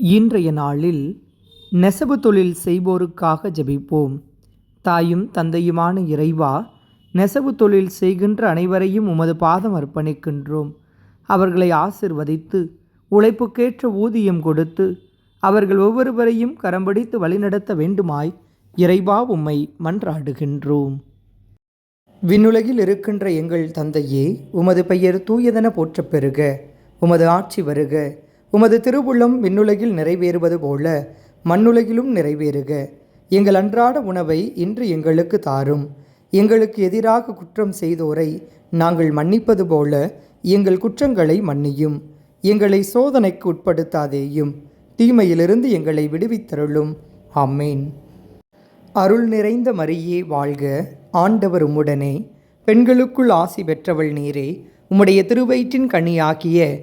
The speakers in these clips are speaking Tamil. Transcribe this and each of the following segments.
இன்றைய நாளில் நெசவு தொழில் செய்வோருக்காக ஜபிப்போம். தாயும் தந்தையுமான இறைவா நெசவு தொழில் செய்கின்ற அனைவரையும் உமது பாதம் அர்ப்பணிக்கின்றோம். அவர்களை ஆசிர்வதித்து உழைப்புக்கேற்ற ஊதியம் கொடுத்து அவர்கள் ஒவ்வொருவரையும் கரம்பிடித்து வழிநடத்த வேண்டுமாய் இறைவா உம்மை மன்றாடுகின்றோம். விண்ணுலகில் இருக்கின்ற எங்கள் தந்தையே உமது பெயர் தூயதென போற்றப் பெறுக உமது ஆட்சி வருக உமது திருவுள்ளம் விண்ணுலகில் நிறைவேறுவது போல மண்ணுலகிலும் நிறைவேறுக. எங்கள் அன்றாட உணவை இன்று எங்களுக்கு தாரும். எங்களுக்கு எதிராக குற்றம் செய்தோரை நாங்கள் மன்னிப்பது போல எங்கள் குற்றங்களை மன்னியும். எங்களை சோதனைக்கு உட்படுத்தாதேயும். தீமையிலிருந்து எங்களை விடுவித்தருளும். ஆமேன். அருள் நிறைந்த மரியே வாழ்க. ஆண்டவர் உம்முடனே. பெண்களுக்குள் ஆசி பெற்றவள் நீரே. உம்முடைய திருவயிற்றின் கனியாகிய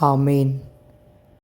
ஆமேன்.